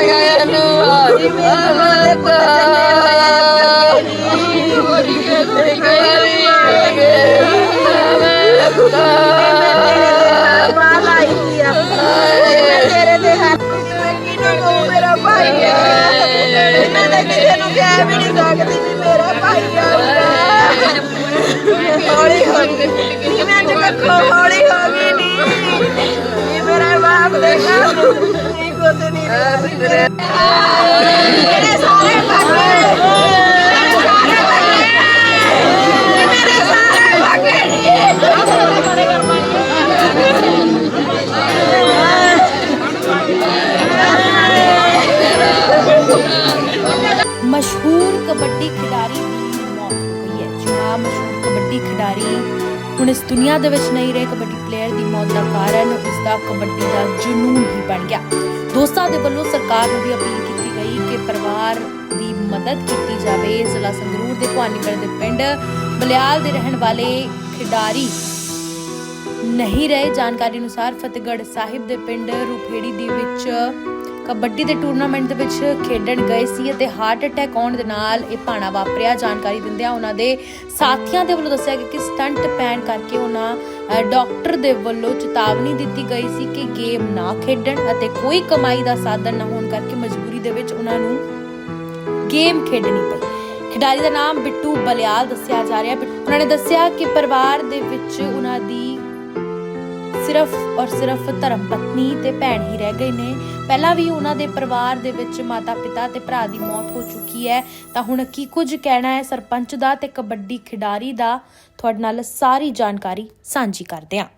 ਆ ਹੌਲੀ ਹੋ ਗਈ ਮੈਂ ਤੇ ਕੱਖੋ ਹੌਲੀ ਹੋ ਗਈ ਨਹੀਂ ਇਹ ਮੇਰਾ ਬਾਪ ਦੇ ਘਰ ਨਹੀਂ ਕੁਝ ਨਹੀਂ ਮੇਰੇ ਸਾਰੇ ਭਾਗੇ ਮੇਰੇ ਸਾਰੇ ਭਾਗੇ ਮੇਰੇ ਸਾਰੇ ਹੁਣ ਇਸ ਦੁਨੀਆ ਦੇ ਵਿੱਚ ਨਹੀਂ ਰਹੇ, ਕਬੱਡੀ ਪਲੇਅਰ ਦੀ ਮੌਤ ਦਾ ਕਾਰਨ, ਉਸ ਦਾ ਕਬੱਡੀ ਦਾ ਜਨੂਨ ਹੀ ਬਣ ਗਿਆ। ਦੋਸਤਾਂ ਦੇ ਵੱਲੋਂ ਸਰਕਾਰ ਨੂੰ ਵੀ ਅਪੀਲ ਕੀਤੀ ਗਈ ਕਿ ਪਰਿਵਾਰ ਦੀ ਮਦਦ ਕੀਤੀ ਜਾਵੇ। ਜ਼ਿਲ੍ਹਾ ਸੰਗਰੂਰ ਦੇ ਭਵਾਨੀਗੜ੍ਹ ਦੇ ਪਿੰਡ ਬਲਿਆਲ ਦੇ ਰਹਿਣ ਵਾਲੇ ਖਿਡਾਰੀ ਨਹੀਂ ਰਹੇ। ਜਾਣਕਾਰੀ ਅਨੁਸਾਰ ਫਤਿਹਗੜ੍ਹ ਸਾਹਿਬ ਦੇ ਪਿੰਡ ਰੂਪੇੜੀ ਦੇ ਵਿੱਚ ਕਬੱਡੀ ਦੇ ਟੂਰਨਾਮੈਂਟ ਦੇ ਵਿੱਚ ਖੇਡਣ ਗਏ ਸੀ ਅਤੇ ਹਾਰਟ ਅਟੈਕ ਆਉਣ ਦੇ ਨਾਲ ਇਹ ਭਾਣਾ ਵਾਪਰਿਆ। ਜਾਣਕਾਰੀ ਦਿੰਦਿਆਂ ਉਹਨਾਂ ਦੇ ਸਾਥੀਆਂ ਦੇ ਵੱਲੋਂ ਦੱਸਿਆ ਗਿਆ ਕਿ ਸਟੰਟ ਪੈਣ ਕਰਕੇ ਉਹਨਾਂ ਡਾਕਟਰ ਦੇ ਵੱਲੋਂ ਚੇਤਾਵਨੀ ਦਿੱਤੀ ਗਈ ਸੀ ਕਿ ਗੇਮ ਨਾ ਖੇਡਣ ਅਤੇ ਕੋਈ ਕਮਾਈ ਦਾ ਸਾਧਨ ਨਾ ਹੋਣ ਕਰਕੇ ਮਜਬੂਰੀ ਦੇ ਵਿੱਚ ਉਹਨਾਂ ਨੂੰ ਗੇਮ ਖੇਡਣੀ ਪਈ। ਖਿਡਾਰੀ ਦਾ ਨਾਮ ਬਿੱਟੂ ਬਲਿਆਲ ਦੱਸਿਆ ਜਾ ਰਿਹਾ ਉਹਨਾਂ ਨੇ ਦੱਸਿਆ ਕਿ ਪਰਿਵਾਰ ਦੇ ਵਿੱਚ ਉਹਨਾਂ ਦੀ ਸਿਰਫ ਔਰ ਸਿਰਫ ਧਰਮ ਪਤਨੀ ਤੇ ਭੈਣ ਹੀ ਰਹਿ ਗਏ ਨੇ। ਪਹਿਲਾਂ ਵੀ ਉਹਨਾਂ ਦੇ ਪਰਿਵਾਰ ਦੇ ਵਿੱਚ ਮਾਤਾ ਪਿਤਾ ਤੇ ਭਰਾ ਦੀ ਮੌਤ ਹੋ ਚੁੱਕੀ ਹੈ। ਤਾਂ ਹੁਣ ਕੀ ਕੁਝ ਕਹਿਣਾ ਹੈ ਸਰਪੰਚ ਦਾ ਤੇ ਕਬੱਡੀ ਖਿਡਾਰੀ ਦਾ? ਤੁਹਾਡੇ ਨਾਲ ਸਾਰੀ ਜਾਣਕਾਰੀ ਸਾਂਝੀ ਕਰਦੇ ਹਾਂ।